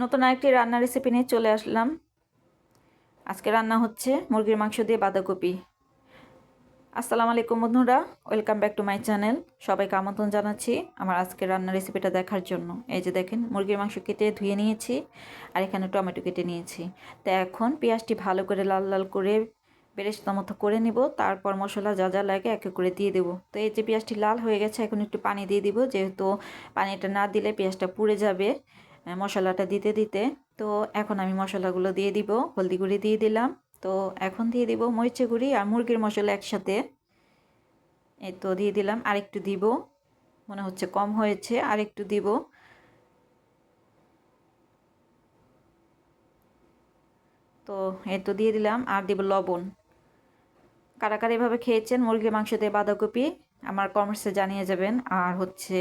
নতুন আরেকটি রান্নার রেসিপি নিয়ে চলে আসলাম। আজকে রান্না হচ্ছে মুরগির মাংস দিয়ে বাঁধাকপি। আসসালামু আলাইকুম বন্ধুরা, welcome back to my channel. সবাইকে আমন্ত্রণ জানাচ্ছি আমার আজকে রান্নার রেসিপিটা দেখার জন্য। এই যে দেখেন, মুরগির মাংস কেটে ধুয়ে নিয়েছি আর এখানে টমেটো কেটে নিয়েছি। তো এখন পেঁয়াজটি ভালো করে লাল লাল করে বেরেস্তা মতো করে নিব, তারপর মশলা যা যা লাগে একে করে দিয়ে দেবো। তো এই যে পেঁয়াজটি লাল হয়ে গেছে, এখন একটু পানি দিয়ে দিব, যেহেতু পানিটা না দিলে পেঁয়াজটা পুড়ে যাবে। মশলাটা দিতে দিতে। তো এখন আমি মশলাগুলো দিয়ে দিব, হলদি গুঁড়ি দিয়ে দিলাম। তো এখন দিয়ে দিব মরিচে গুঁড়ি আর মুরগির মশলা একসাথে। এই তো দিয়ে দিলাম, আরেকটু দিব। মনে হচ্ছে কম হয়েছে, আরেকটু দিব। তো এই তো দিয়ে দিলাম, আর দিব লবণ। কারা কারা এভাবে খেয়েছেন মুরগির মাংস দিয়ে বাঁধাকপি? আমার কমেন্টসে জানিয়ে যাবেন। আর হচ্ছে,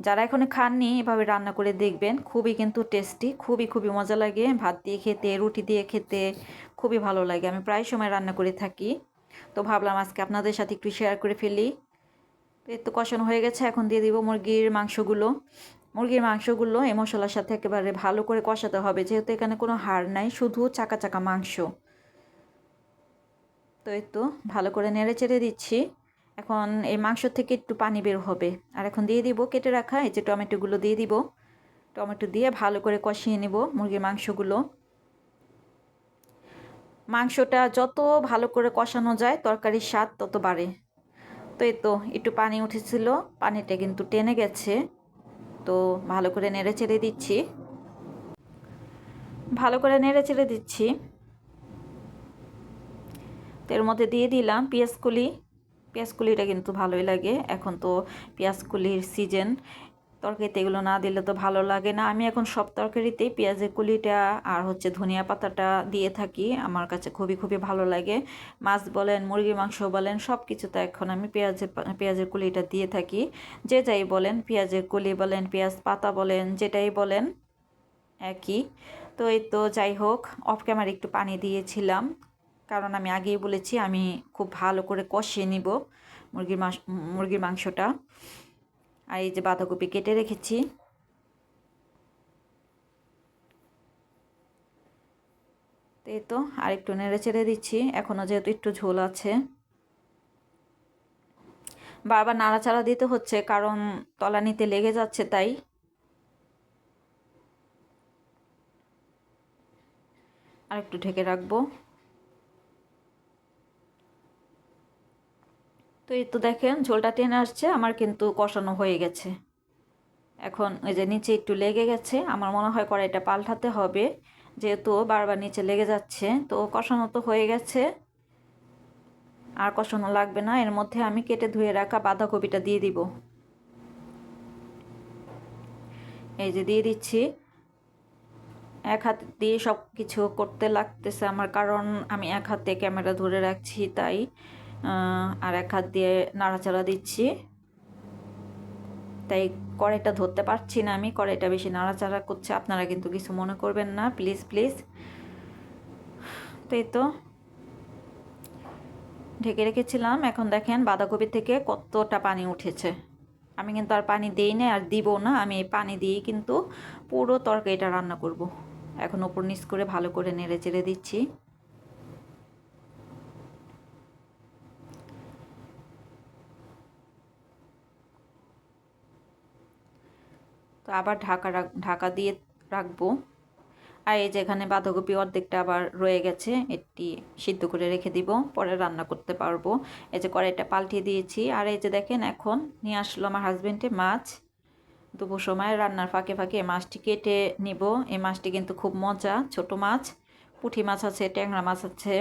যারা এখনও খাননি, এভাবে রান্না করে দেখবেন। খুবই কিন্তু টেস্টি, খুবই খুবই মজা লাগে। ভাত দিয়ে খেতে, রুটি দিয়ে খেতে খুবই ভালো লাগে। আমি প্রায় সময় রান্না করে থাকি। তো ভাবলাম আজকে আপনাদের সাথে একটু শেয়ার করে ফেলি। এর তো কষানো হয়ে গেছে। এখন দিয়ে দিব মুরগির মাংসগুলো। মুরগির মাংসগুলো এই মশলার সাথে একেবারে ভালো করে কষাতে হবে। যেহেতু এখানে কোনো হাড় নাই, শুধু চাকা চাকা মাংস। তো এই তো ভালো করে নেড়ে চেড়ে দিচ্ছি। এখন এই মাংস থেকে একটু পানি বের হবে। আর এখন দিয়ে দিব, কেটে রাখা এই যে টমেটোগুলো দিয়ে দিব। টমেটো দিয়ে ভালো করে কষিয়ে নেব মুরগির মাংসগুলো। মাংসটা যত ভালো করে কষানো যায়, তরকারির স্বাদ তত বাড়ে। তো এই তো, একটু পানি উঠেছিল, পানিটা কিন্তু টেনে গেছে। তো ভালো করে নেড়ে চেড়ে দিচ্ছি। ভালো করে নেড়ে চেড়ে দিচ্ছি। তো এর মধ্যে দিয়ে দিলাম পেঁয়াজকুলি। পেঁয়াজকুলিটা কিন্তু ভালোই লাগে। এখন তো পেঁয়াজকুলির সিজন তরকারিতে এগুলো না দিলে তো ভালো লাগে না। আমি এখন সব তরকারিতেই পেঁয়াজের কুলিটা আর হচ্ছে ধনিয়া পাতাটা দিয়ে থাকি। আমার কাছে খুবই খুবই ভালো লাগে। মাছ বলেন, মুরগির মাংস বলেন সব কিছুতে এখন আমি পেঁয়াজের পেঁয়াজের কুলিটা দিয়ে থাকি। যে যাই বলেন, পেঁয়াজের কুলি বলেন, পেঁয়াজ পাতা বলেন, যেটাই বলেন, একই। তো এই তো যাই হোক অফ ক্যামেরা একটু পানি দিয়েছিলাম। কারণ আমি আগেই বলেছি, আমি খুব ভালো করে কষিয়ে নিব মুরগির মাংস, মুরগির মাংসটা। আর এই যে বাঁধাকপি কেটে রেখেছি। এই তো আর একটু নেড়ে চেড়ে দিচ্ছি এখনও যেহেতু একটু ঝোল আছে। বারবার নাড়াচাড়া দিতে হচ্ছে, কারণ তলানিতে লেগে যাচ্ছে তাই। আর একটু ঢেকে রাখব। তো এই তো দেখেন, ঝোলটা টেনে আসছে, আমার কিন্তু কষানো হয়ে গেছে। এখন ওই যে নিচে একটু লেগে গেছে, আমার মনে হয় কড়াইটা পাল্টাতে হবে। যেহেতু বারবার নিচে লেগে যাচ্ছে, তো কষানো তো হয়ে গেছে। আর কষানো লাগবে না, এর মধ্যে আমি কেটে ধুয়ে রাখা বাঁধাকপিটা দিয়ে দিব। এই যে দিয়ে দিচ্ছি। এক হাত দিয়ে সব কিছু করতে লাগতেছে আমার, কারণ আমি এক হাতে ক্যামেরা ধরে রাখছি, তাই আর এক হাত দিয়ে নাড়াচাড়া দিচ্ছি। তাই কড়াইটা ধরতে পারছি না আমি, কড়াইটা বেশি নাড়াচাড়া করছে, আপনারা কিন্তু কিছু মনে করবেন না প্লিজ প্লিজ তো এই তো। ঢেকে রেখেছিলাম, এখন দেখেন বাঁধাকপি থেকে কতটা পানি উঠেছে। আমি কিন্তু আর পানি দিই না আর দিব না, আমি পানি দিয়েই কিন্তু পুরো তরকারিটা রান্না করব। এখন ওপর নিচ করে ভালো করে নেড়ে চেড়ে দিচ্ছি। তো আবার ঢাকা ঢাকা দিয়ে রাখব। আর এই যে এখানে বাঁধাকপি অর্ধেকটা আবার রয়ে গেছে, এটি সিদ্ধ করে রেখে দিব, পরে রান্না করতে পারব। এই যে কড়াইটা পাল্টিয়ে দিয়েছি, আর এই যে দেখেন এখন নিয়ে আসলো আমার হাজব্যান্ডে মাছ। দুপুর সময় রান্নার ফাঁকে ফাঁকে এই মাছটি কেটে নিব। এই মাছটি কিন্তু খুব মজা, ছোট মাছ। পুঁটি মাছ আছে, ট্যাংরা মাছ আছে,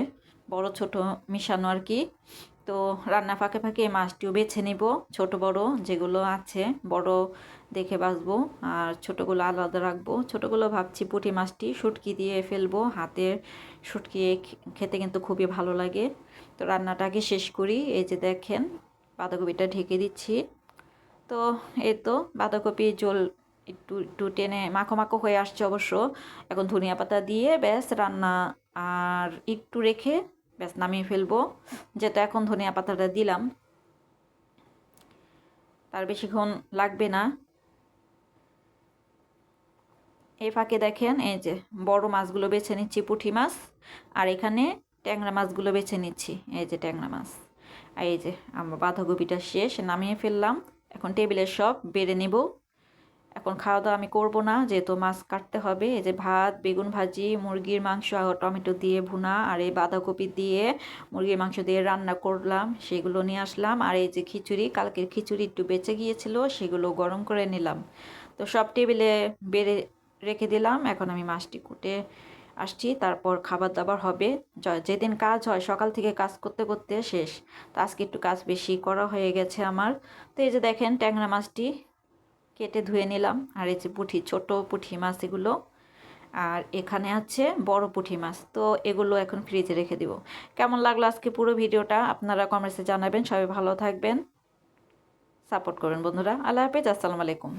বড়, ছোট, মিশানো আর কি। তো রান্না ফাঁকে ফাঁকে এই মাছটিও বেছে নিব, ছোট বড় যেগুলো আছে, বড় দেখে বাঁচবো আর ছোটোগুলো আলাদা রাখব। ছোটোগুলো ভাবছি পুঁটি মাছটি শুটকি দিয়ে ফেলব, হাতের শুটকি খেতে কিন্তু খুবই ভালো লাগে। তো রান্নাটাকে শেষ করি, এই যে দেখেন বাঁধাকপিটা ঢেকে দিচ্ছি। তো এই তো বাঁধাকপি জল একটু একটু টেনে মাখো মাখো হয়ে আসছে অবশ্য। এখন ধনিয়া পাতা দিয়ে ব্যাস রান্না আর একটু রেখে ব্যাস, নামিয়ে ফেলব। যেটা এখন ধনিয়া পাতাটা দিলাম, তার বেশিক্ষণ লাগবে না। এই ফাঁকে দেখেন, এই যে বড় মাছগুলো বেছে নিচ্ছি, পুঁটি মাছ, আর এখানে ট্যাংরা মাছগুলো বেছে নিচ্ছি, এই যে ট্যাংরা মাছ। আর এই যে আমার বাঁধাকপিটা শেষ, নামিয়ে ফেললাম। এখন টেবিলে সব বেড়ে নেব। এখন খাওয়া দাওয়া আমি করব না, যেহেতু মাছ কাটতে হবে, এই যে ভাত, বেগুন ভাজি, মুরগির মাংস আর টমেটো দিয়ে ভুনা, আর এই বাঁধাকপি দিয়ে মুরগির মাংস দিয়ে রান্না করলাম, সেগুলো নিয়ে আসলাম, আর এই যে খিচুড়ি কালকের খিচুড়ি একটু বেঁচে গিয়েছিল, সেগুলো গরম করে নিলাম। তো সব টেবিলে বেড়ে রেখে দিলাম, এখন আমি মাছটি কুটে আসছি, তারপর খাবার দাবার হবে যেদিন কাজ হয়, সকাল থেকে কাজ করতে করতে শেষ। তো আজকে একটু কাজ বেশি করা হয়ে গেছে আমার। তো এই যে দেখেন ট্যাংরা মাছটি কেটে ধুয়ে নিলাম। আর এই যে পুঁঠি, ছোট পুঁঠি মাছ এগুলো। আর এখানে আছে বড় পুঁঠি মাছ। তো এগুলো এখন ফ্রিজে রেখে দিব। কেমন লাগল আজকে পুরো ভিডিওটা? আপনারা কমেন্টসে জানাবেন। সবাই ভালো থাকবেন। সাপোর্ট করবেন বন্ধুরা। আল্লাহ হাফেজ। আসসালামু আলাইকুম।